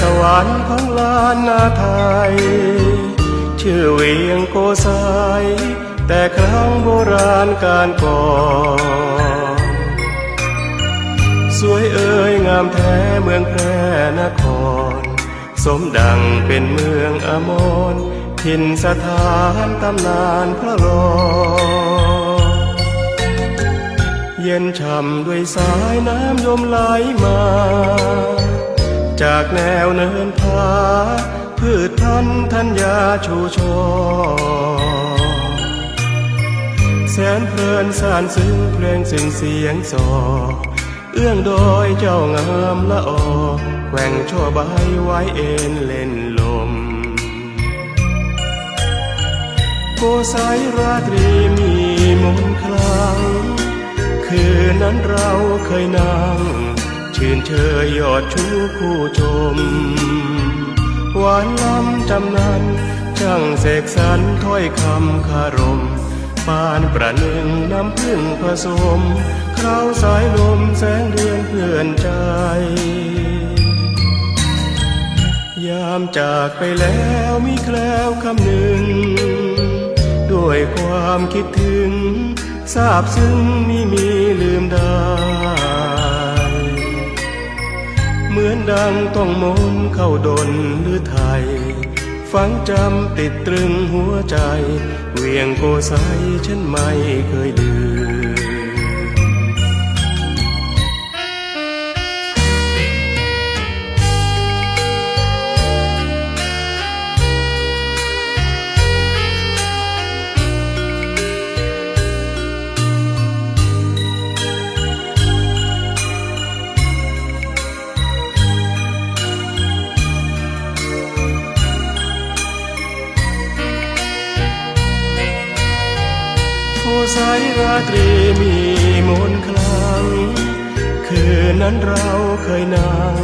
สวรรค์ของลานนาไทย ชื่อเวียงโกสายแต่ครั้งโบราณการก่อนสวยเอ่ยงามแท้เมืองแพร่นคร สมดังเป็นเมืองอมรถิ่นสถานตำนานพระรอเย็นช่ำด้วยสายน้ำยมไหลมา จากแนวเนินผาพืชพันธุ์ธัญญาชูชอแสนเพลินสานซึ้งเพลงสิ่งเสียงสอเอื้องโดยเจ้างามละออแกว่งชั่วใบไว้เอ็นเล่นลม โกสายราตรีมีมนคลัง คืนนั้นเราเคยนั่ง ชื่นเชยยอดชูคู่ชม หวานล้ำจำนันช่างเสกสรรถ้อยคำคารม ปานประหนึ่งน้ำพึ่งผสมคราวสายลมแสงเดือนเพื่อนใจ ยามจากไปแล้วมีแคล้วคำหนึ่ง ด้วยความคิดถึงทราบซึ้งไม่มีลืมได้ เหมือนดังต้องมนเข้าดนหรือไทย ฝังจำติดตรึงหัวใจ เวียงโกไซฉันไม่เคยลืม สายราตรีมีมนคลัง คืนนั้นเราเคยนั่ง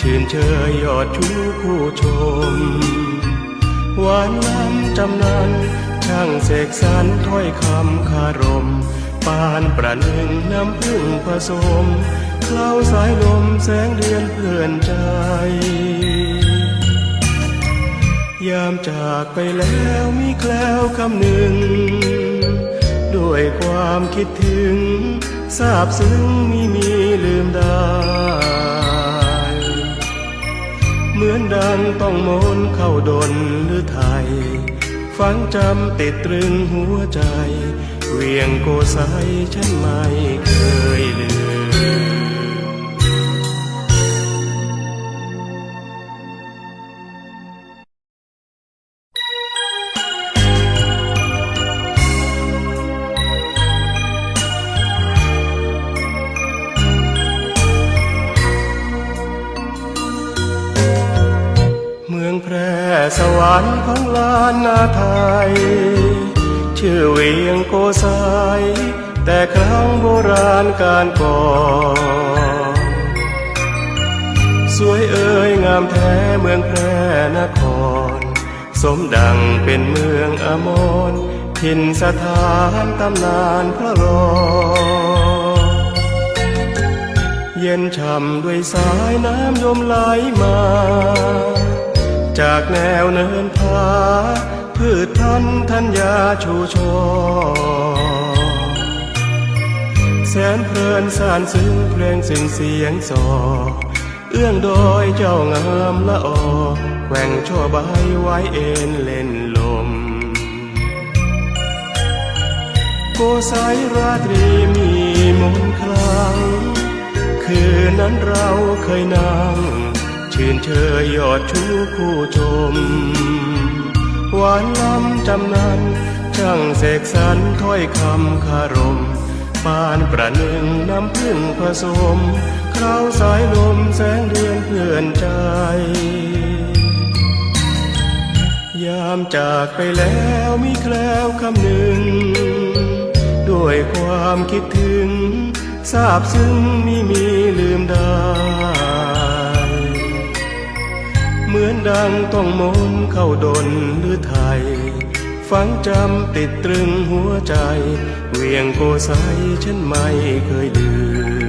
ชื่นเชยยอดชูคู่ชม หวานล้ำจำนันช่างเสกสรรถ้อยคำคารม ปานประหนึ่งน้ำพึ่งผสมเคล้าสายลมแสงเดือนเพื่อนใจ ยามจากไปแล้วมีแคล้วคำหนึ่ง ด้วยความคิดถึงทราบซึ้งไม่มีลืมได้ เหมือนดังต้องมนต์เข้าดนหรือไทยฝังจำติดตรึงหัวใจ เวียงโกไซฉันไม่เคย สวรรค์ของลานนาไทย ชื่อเวียงโกสายแต่ครั้งโบราณการก่อนสวยเอ่ยงามแท้เมืองแพร่นคร สมดังเป็นเมืองอมรถิ่นสถานตำนานพระรอ เย็นช่ำด้วยสายน้ำยมไหลมา จากแนวเนินผาพืชพันธุ์ธัญญาชูชอแสนเพลินสานซึ้งเพลงสิ่งเสียงสอเอื้องโดยเจ้างามละออแกว่งชั่วใบไว้เอ็นเล่นลม โกสายราตรีมีมนคลัง คืนนั้นเราเคยนั่ง ชื่นเชยยอดชูคู่ชม หวานล้ำจำนันช่างเสกสรรถ้อยคำคารม ปานประหนึ่งน้ำพึ่งผสมคราวสายลมแสงเดือนเพื่อนใจ ยามจากไปแล้วมีแคล้วคำหนึ่ง ด้วยความคิดถึงทราบซึ้งไม่มี ดังต้องมนเข้าดนหรือไทย ฝังจำติดตรึงหัวใจ เวียงโกไซฉันไม่เคยลืม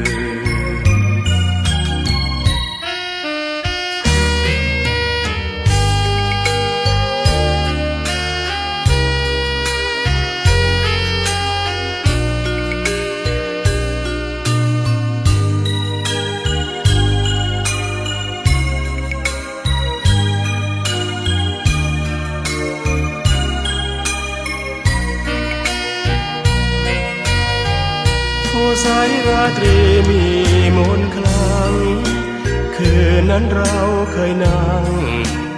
ตรีมีมนคลัง คืนนั้นเราเคยนั่ง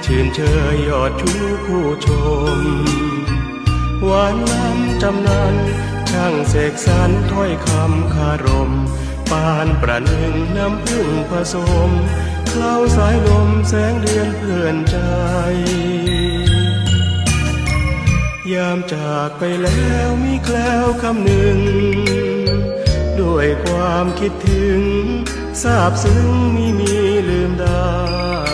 ชื่นเชยยอดชูผู้ชม หวานล้ำจำนันช่างเสกสรรถ้อยคำคารม ปานประหนึ่งน้ำพึ่งผสมเคล้าสายลมแสงเดือนเพื่อนใจ ยามจากไปแล้วมีแคล้วคำหนึ่ง ด้วยความคิดถึงซาบซึ้งไม่มีลืมได้